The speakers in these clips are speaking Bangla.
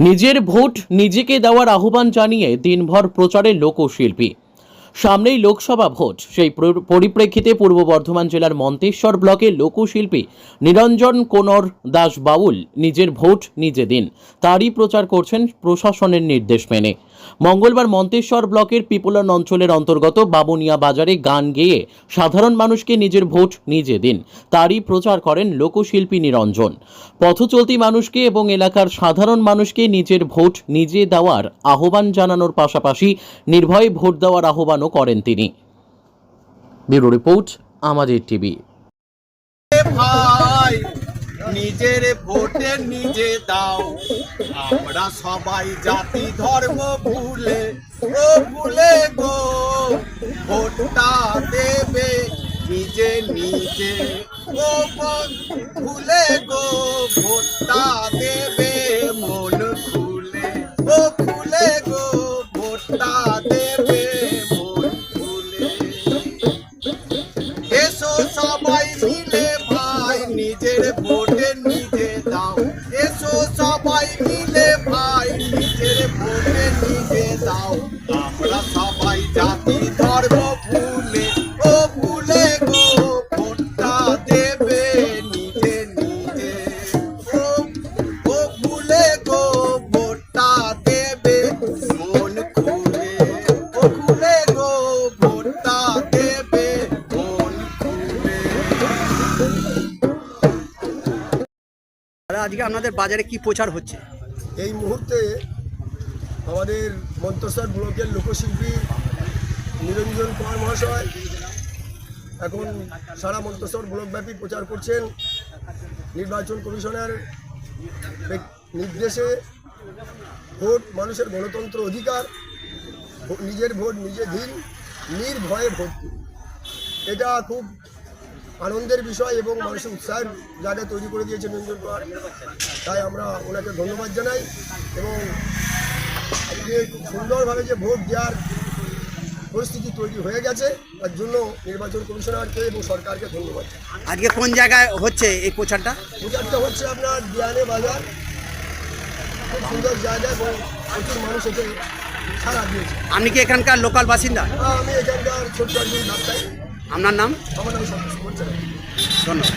নিজের ভোট নিজেকে দেওয়ার আহ্বান জানিয়ে দিনভর প্রচারে লোকশিল্পী। সামনেই লোকসভা ভোট। সেই পরিপ্রেক্ষিতে পূর্ব বর্ধমান জেলার মন্তেশ্বর ব্লকের লোকশিল্পী নিরঞ্জন কোনর দাস বাউল নিজের ভোট নিজে দিন। তারই প্রচার করছেন প্রশাসনের নির্দেশ মেনে। মঙ্গলবার মন্তেশ্বর ব্লকের পিপলন অঞ্চলের অন্তর্গত বাবুনিয়া বাজারে গান গেয়ে সাধারণ মানুষকে নিজের ভোট নিজে দিন। তারই প্রচার করেন লোকশিল্পী নিরঞ্জন। পথচলতি মানুষকে এবং এলাকার সাধারণ মানুষকে নিজের ভোট নিজে দেওয়ার আহ্বান জানানোর পাশাপাশি নির্ভয়ে ভোট দেওয়ার আহ্বানও করেন তিনি। ব্যুরো রিপোর্ট, আমাদের টিভি। নিজের ভোটে নিজে দাও। আমরা সবাই জাতি ধর্ম ভুলে, ও ভুলে গো। ভোটটা দেবে নিজে নিজে, ও ভুলে গো। ভোটটা আজকে আপনাদের বাজারে কি প্রচার হচ্ছে? এই মুহূর্তে আমাদের মন্তসর ব্লকের লোকশিল্পী নিরঞ্জন কুমার মহাশয় এখন সারা মন্তসর ব্লকব্যাপী প্রচার করছেন নির্বাচন কমিশনের নির্দেশে ভোট মানুষের গণতন্ত্র অধিকার নিজের ভোট নিজে দিন, নির্ভয়ে ভোট এটা খুব আনন্দের বিষয় এবং মানুষের উৎসাহের জায়গা তৈরি করে দিয়েছে নিরঞ্জন কুমার তাই আমরা ওনাকে ধন্যবাদ জানাই এবং আজকে খুব সুন্দরভাবে যে ভোট দেওয়ার পরিস্থিতি তৈরি হয়ে গেছে তার জন্য নির্বাচন কমিশনারকে এবং সরকারকে ধন্যবাদ। আজকে কোন জায়গায় হচ্ছে এই প্রচারটা? প্রচারটা হচ্ছে আপনার দিয়ানে বাজার। খুব সুন্দর জায়গা এবং প্রচুর মানুষ এতে সারা দিয়েছে। আপনি কি এখানকার লোকাল বাসিন্দা? আহ, আমি এখানকার ছোট্ট ব্যবসায়ী আপনার নাম? ধন্যবাদ।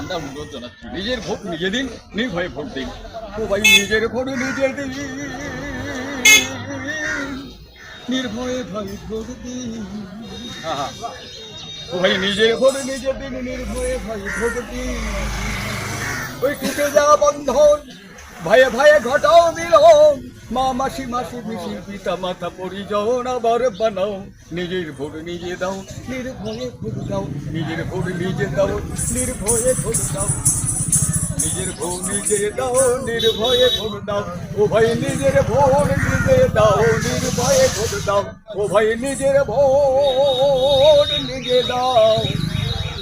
আমরা অনুরোধ জানাচ্ছি নিজের ভোট নিজে দিন নির্ভয়ে ভোট দিন। ও ভাই নিজের ভোট নিজে দিন। নির্ভয়ে ভাই ভোট দিন। ও ভাই নিজের ভোট নিজে দিন নির্ভয়ে ভাই ভোট দিন। ওই টুটে যাওয়া বন্ধন ভয়ে ভয়ে ঘটাও মিলন। মা মাসি মাসি মিশি পিতা মাতা পরিজন আবার বানাও। নিজের ভোট নিজে দাও, নির্ভয়ে ভোট দাও। নিজের ভোট নিজে দাও, নির্ভয়ে ভোট দাও। নিজের ভোট নিজে দাও, নির্ভয়ে ভোট দাও। ও ভাই নিজের ভোর নিজে দাও, নির্ভয়ে ভোট দাও। ও ভাই নিজের ভোর নিজে দাও,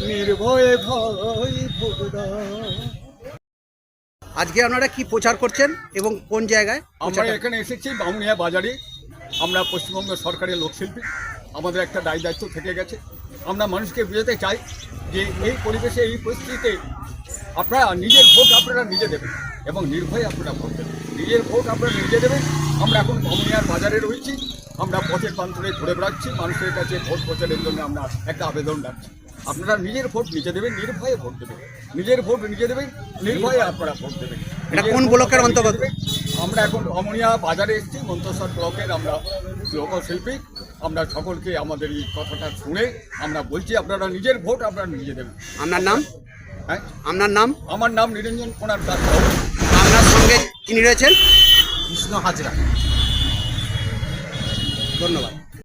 নির্ভয়ে ভাই ভোট দাও। আজকে আপনারা কি প্রচার করছেন এবং কোন জায়গায় আমরা এখানে এসেছি বামুনিয়া বাজারে। আমরা পশ্চিমবঙ্গ সরকারের লোকশিল্পী। আমাদের একটা দায় দায়িত্ব থেকে গেছে। আমরা মানুষকে বোঝাতে চাই যে এই পরিবেশে এই পরিস্থিতিতে আপনারা নিজের ভোট আপনারা নিজে দেবেন এবং নির্ভয়ে আপনারা ভোট দেবেন। নিজের ভোট আপনারা নিজে দেবেন। আমরা এখন বামুনিয়ার বাজারে রয়েছি। আমরা পথের প্রান্তরে ঘুরে বেড়াচ্ছি। মানুষের কাছে ভোট প্রচারের জন্য আমরা একটা আবেদন রাখছি। আপনারা নিজের ভোট নিজে দেবেন নির্ভয়ে ভোট দেবেন। নিজের ভোট নিজে দেবেন নির্ভয়ে আপনারা ভোট দেবেন। এটা কোন ব্লকের অন্তর্গত? আমরা এখন অমনিয়া বাজারে এসেছি মন্তসর ব্লকের আমরা লোকশিল্পী। আমরা সকলকে আমাদের এই কথাটা শুনে আমরা বলছি আপনারা নিজের ভোট আপনারা নিজে দেবেন। আপনার নাম? হ্যাঁ? আপনার নাম? আমার নাম নিরঞ্জন কোনার দাস আপনার সঙ্গে যিনি রয়েছেন? কৃষ্ণ হাজরা। ধন্যবাদ।